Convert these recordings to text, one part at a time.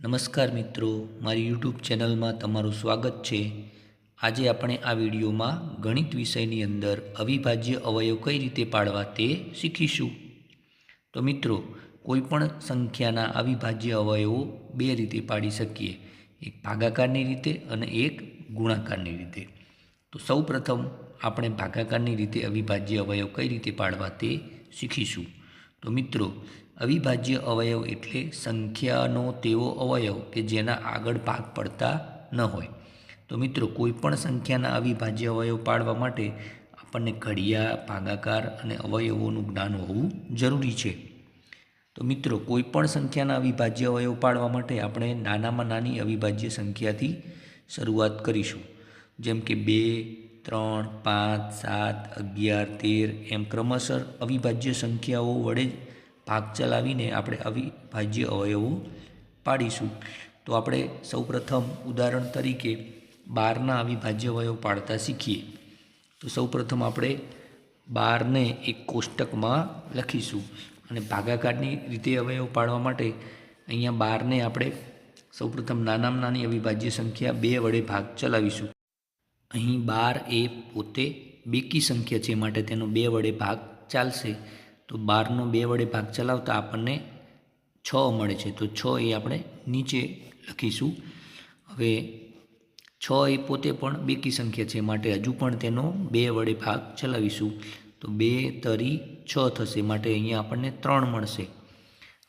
નમસ્કાર મિત્રો, મારી યુટ્યુબ ચેનલમાં તમારું સ્વાગત છે. આજે આપણે આ વિડીયોમાં ગણિત વિષયની અંદર અવિભાજ્ય અવયવ કઈ રીતે પાડવા તે શીખીશું. તો મિત્રો કોઈપણ સંખ્યાના અવિભાજ્ય અવયવો બે રીતે પાડી શકીએ. એક ભાગાકારની રીતે અને એક ગુણાકારની રીતે. તો સૌ આપણે ભાગાકારની રીતે અવિભાજ્ય અવયવ કઈ રીતે પાડવા તે શીખીશું. તો મિત્રો, અવિભાજ્ય અવયવ એટલે સંખ્યાનો તેવો અવયવ કે જેના આગળ ભાગ પડતા ન હોય. તો મિત્રો કોઈપણ સંખ્યાના અવિભાજ્ય અવયવ પાડવા માટે આપણને ઘડિયા, ભાગાકાર અને અવયવોનું જ્ઞાન હોવું જરૂરી છે. તો મિત્રો કોઈપણ સંખ્યાના અવિભાજ્ય અવયવ પાડવા માટે આપણે નાનામાં નાની અવિભાજ્ય સંખ્યાથી શરૂઆત કરીશું. જેમ કે બે ત્રણ, પાંચ, સાત, અગિયાર, તેર એમ ક્રમશઃ અવિભાજ્ય સંખ્યાઓ વડે ભાગ ચલાવીને આપણે અવિભાજ્ય અવયવો પાડીશું. તો આપણે સૌપ્રથમ ઉદાહરણ તરીકે બારના અવિભાજ્ય અવયવ પાડતા શીખીએ. તો સૌપ્રથમ આપણે બારને એક કોષ્ટકમાં લખીશું અને ભાગાકારની રીતે અવયવ પાડવા માટે અહીંયા બારને આપણે સૌપ્રથમ નાનામાં નાની અવિભાજ્ય સંખ્યા બે વડે ભાગ ચલાવીશું. અહીં બાર એ પોતે બેકી સંખ્યા છે માટે તેનો બે વડે ભાગ ચાલશે. તો બારનો બે વડે ભાગ ચલાવતા આપણને છ મળે છે. તો છ એ આપણે નીચે લખીશું. હવે છ એ પોતે પણ બેકી સંખ્યા છે માટે હજુ પણ તેનો બે વડે ભાગ ચલાવીશું. તો બે તરી છ થશે. માટે અહીંયા આપણને ત્રણ મળશે.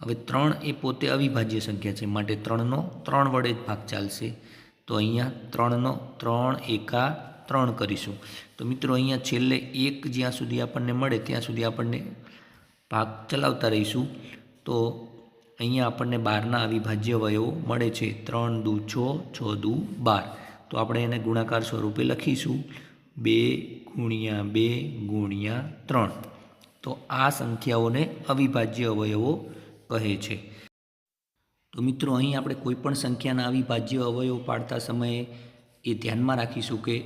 હવે ત્રણ એ પોતે અવિભાજ્ય સંખ્યા છે. માટે ત્રણનો ત્રણ વડે જ ભાગ ચાલશે. તો અહીંયા ત્રણનો ત્રણ એકા ત્રણ કરીશું. તો મિત્રો અહીંયા છેલ્લે એક જ્યાં સુધી આપણને મળે ત્યાં સુધી આપણને ભાગ ચલાવતા રહીશું. તો અહીંયા આપણને બારના અવિભાજ્ય વયવો મળે છે ત્રણ દુ છ છ દુ બાર. તો આપણે એને ગુણાકાર સ્વરૂપે લખીશું. બે ગુણ્યા બે ગુણ્યા ત્રણ. તો આ સંખ્યાઓને અવિભાજ્ય અવયવો કહે છે. તો મિત્રો, અહીં આપણે કોઈપણ સંખ્યાના અવિભાજ્ય અવયવ પાડતા સમયે એ ધ્યાનમાં રાખીશું કે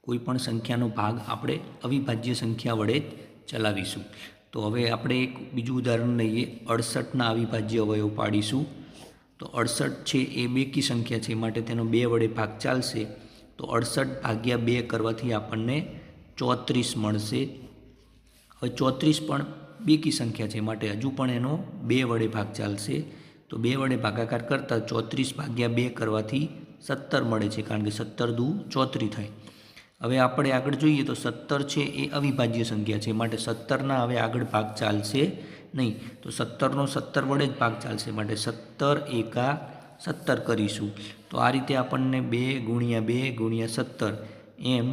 કોઈપણ સંખ્યાનો ભાગ આપણે અવિભાજ્ય સંખ્યા વડે જ ચલાવીશું. તો હવે આપણે એક બીજું ઉદાહરણ લઈએ. અડસઠના અવિભાજ્ય અવયવ પાડીશું. તો અડસઠ છે એ બેકી સંખ્યા છે માટે તેનો બે વડે ભાગ ચાલશે. તો અડસઠ ભાગ્યા બે કરવાથી આપણને ચોત્રીસ મળશે. હવે ચોત્રીસ પણ બેકી સંખ્યા છે માટે હજુ પણ એનો બે વડે ભાગ ચાલશે. તો બે વડે ભાગાકાર કરતાં ચોત્રીસ ભાગ્યા બે કરવાથી સત્તર મળે છે, કારણ કે સત્તર દુ ચોત્રી થાય. હવે આપણે આગળ જોઈએ તો સત્તર છે એ અવિભાજ્ય સંખ્યા છે, માટે સત્તરના હવે આગળ ભાગ ચાલશે નહીં. તો સત્તરનો સત્તર વડે જ ભાગ ચાલશે, માટે સત્તર એકા સત્તર કરીશું. તો આ રીતે આપણને બે ગુણ્યા બે ગુણ્યા સત્તર એમ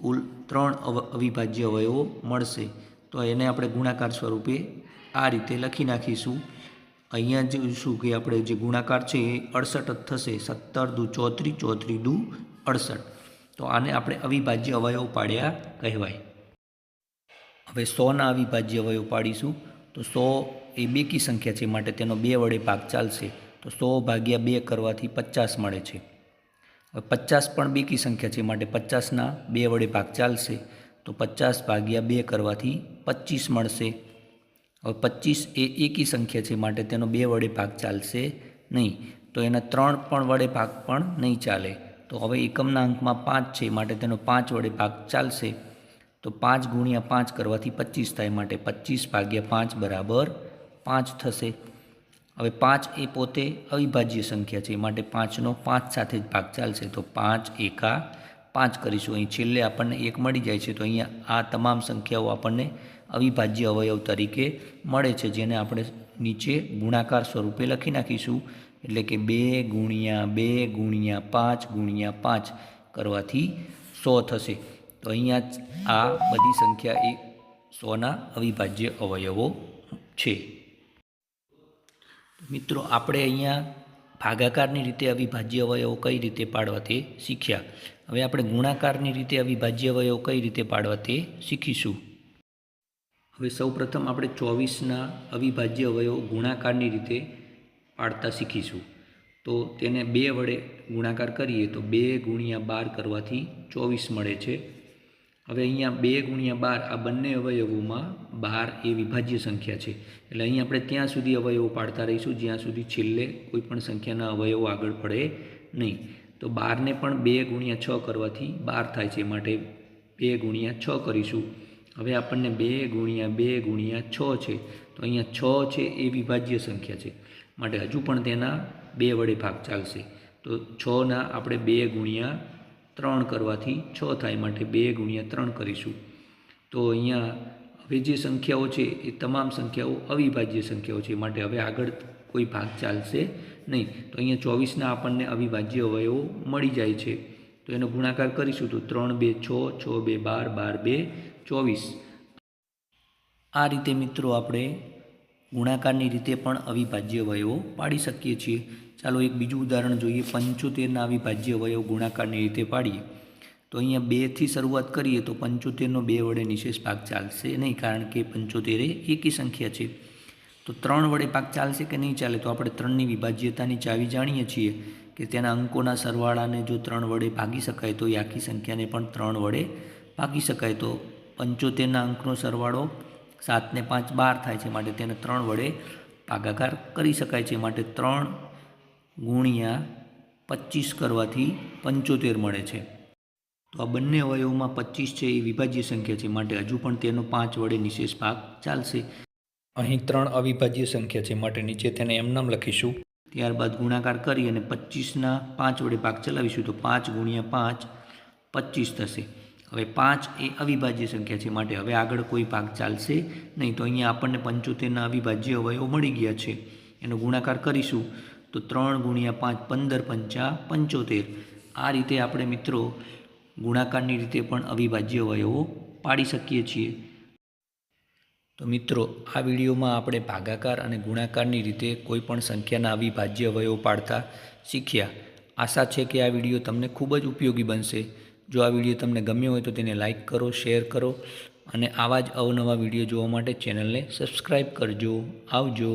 કુલ ત્રણ અવિભાજ્ય અવયવો મળશે. તો એને આપણે ગુણાકાર સ્વરૂપે આ રીતે લખી નાખીશું. અહીંયા જોઈશું કે આપણે જે ગુણાકાર છે એ અડસઠ જ થશે. સત્તર દુ ચોત્રી ચોત્રી દુ અડસઠ. તો આને આપણે અવિભાજ્ય અવયવ પાડ્યા કહેવાય. હવે સોના અવિભાજ્ય અવયવ પાડીશું. તો સો એ બેકી સંખ્યા છે માટે તેનો બે વડે ભાગ ચાલશે. તો સો ભાગ્યા બે કરવાથી પચાસ મળે છે. હવે પચાસ પણ બેકી સંખ્યા છે માટે પચાસના બે વડે ભાગ ચાલશે. તો પચાસ ભાગ્યા બે કરવાથી પચીસ મળશે. હવે પચીસ એ એકી સંખ્યા છે માટે તેનો બે વડે ભાગ ચાલશે નહીં. તો એના ત્રણ પણ વડે ભાગ પણ નહીં ચાલે. તો હવે એકમના અંકમાં પાંચ છે માટે તેનો પાંચ વડે ભાગ ચાલશે. તો પાંચ ગુણ્યા પાંચ કરવાથી પચીસ થાય માટે પચીસ ભાગ્યા પાંચ બરાબર પાંચ થશે. હવે પાંચ એ પોતે અવિભાજ્ય સંખ્યા છે માટે પાંચનો પાંચ સાથે જ ભાગ ચાલશે. તો પાંચ એકા પાંચ કરીશું. અહીં છેલ્લે આપણને એક મળી જાય છે, તો અહીંયા આ તમામ સંખ્યાઓ આપણને અવિભાજ્ય અવયવ તરીકે મળે છે, જેને આપણે નીચે ગુણાકાર સ્વરૂપે લખી નાખીશું. એટલે કે બે ગુણ્યા બે ગુણ્યા પાંચ ગુણ્યા પાંચ કરવાથી સો થશે. તો અહીંયા આ બધી સંખ્યા એ સોના અવિભાજ્ય અવયવો છે. મિત્રો, આપણે અહીંયા ભાગાકારની રીતે અવિભાજ્ય અવયવો કઈ રીતે પાડવા તે શીખ્યા. હવે આપણે ગુણાકારની રીતે અવિભાજ્ય અવયવો કઈ રીતે પાડવા તે શીખીશું. હવે સૌપ્રથમ આપણે ચોવીસના અવિભાજ્ય અવયવો ગુણાકારની રીતે પાડતા શીખીશું. તો તેને બે વડે ગુણાકાર કરીએ તો બે ગુણ્યા બાર કરવાથી ચોવીસ મળે છે. હવે અહીંયા બે ગુણ્યા બાર આ બંને અવયવોમાં બાર એ વિભાજ્ય સંખ્યા છે. એટલે અહીં આપણે ત્યાં સુધી અવયવો પાડતા રહીશું, જ્યાં સુધી છેલ્લે કોઈ પણ સંખ્યાના અવયવો આગળ પડે નહીં. તો બારને પણ બે ગુણ્યા છ કરવાથી બાર થાય છે. માટે બે ગુણ્યા છ કરીશું. હવે આપણને બે ગુણ્યા બે ગુણ્યા છ છે. તો અહીંયા છ છે એ વિભાજ્ય સંખ્યા છે. માટે હજુ પણ તેના બે વડે ભાગ ચાલશે. તો છના આપણે બે ગુણ્યા ત્રણ કરવાથી છ થાય માટે બે ગુણ્યા ત્રણ કરીશું. તો અહીંયા હવે જે સંખ્યાઓ છે એ તમામ સંખ્યાઓ અવિભાજ્ય સંખ્યાઓ છે માટે હવે આગળ કોઈ ભાગ ચાલશે નહીં. તો અહીંયા ચોવીસના આપણને અવિભાજ્ય અવયવો મળી જાય છે. તો એનો ગુણાકાર કરીશું તો ત્રણ, બે, છ છ, બે, બાર બાર, બે, ચોવીસ. આ રીતે મિત્રો આપણે ગુણાકારની રીતે પણ અવિભાજ્ય અવયવો પાડી શકીએ છીએ. ચાલો એક બીજું ઉદાહરણ જોઈએ. પંચોતેરના અવિભાજ્ય અવયવ ગુણાકારની રીતે પાડીએ. તો અહીંયા બેથી શરૂઆત કરીએ તો પંચોતેરનો બે વડે નિશેષ ભાગ ચાલશે નહીં, કારણ કે પંચોતેર એ એકી સંખ્યા છે. તો ત્રણ વડે ભાગ ચાલશે કે નહીં ચાલે? તો આપણે ત્રણની વિભાજ્યતાની ચાવી જાણીએ છીએ કે તેના અંકોના સરવાળાને જો ત્રણ વડે ભાગી શકાય તો એ આખી સંખ્યાને પણ ત્રણ વડે ભાગી શકાય. તો પંચોતેરના અંકનો સરવાળો સાતને પાંચ બાર થાય છે, માટે તેને ત્રણ વડે ભાગાકાર કરી શકાય છે. માટે ત્રણ ગુણ્યા પચીસ કરવાથી પંચોતેર મળે છે. તો આ બંને અવયવોમાં પચીસ છે એ વિભાજ્ય સંખ્યા છે. માટે હજુ પણ તેનો પાંચ વડે નિશેષ ભાગ ચાલશે. અહીં ત્રણ અવિભાજ્ય સંખ્યા છે. માટે નીચે તેને એમ નામ લખીશું. ત્યારબાદ ગુણાકાર કરી અને પચીસના પાંચ વડે ભાગ ચલાવીશું તો પાંચ ગુણ્યા પાંચ પચીસ થશે. હવે પાંચ એ અવિભાજ્ય સંખ્યા છે. માટે હવે આગળ કોઈ ભાગ ચાલશે નહીં. તો અહીંયા આપણને પંચોતેરના અવિભાજ્ય અવયવો મળી ગયા છે. એનો ગુણાકાર કરીશું. તો ત્રણ ગુણ્યા પાંચ પંદર પંચા પંચોતેર. આ રીતે આપણે મિત્રો ગુણાકારની રીતે પણ અવિભાજ્ય અવયવો પાડી શકીએ છીએ. તો મિત્રો, આ વિડીયોમાં આપણે ભાગાકાર અને ગુણાકારની રીતે કોઈપણ સંખ્યાના અવિભાજ્ય અવયવો પાડતા શીખ્યા. આશા છે કે આ વીડિયો તમને ખૂબ જ ઉપયોગી બનશે. જો આ વીડિયો તમને ગમ્યો હોય તો તેને લાઇક કરો, શેર કરો અને આવા જ અવનવા વીડિયો જોવા માટે ચેનલને સબસ્ક્રાઈબ કરજો. આવજો.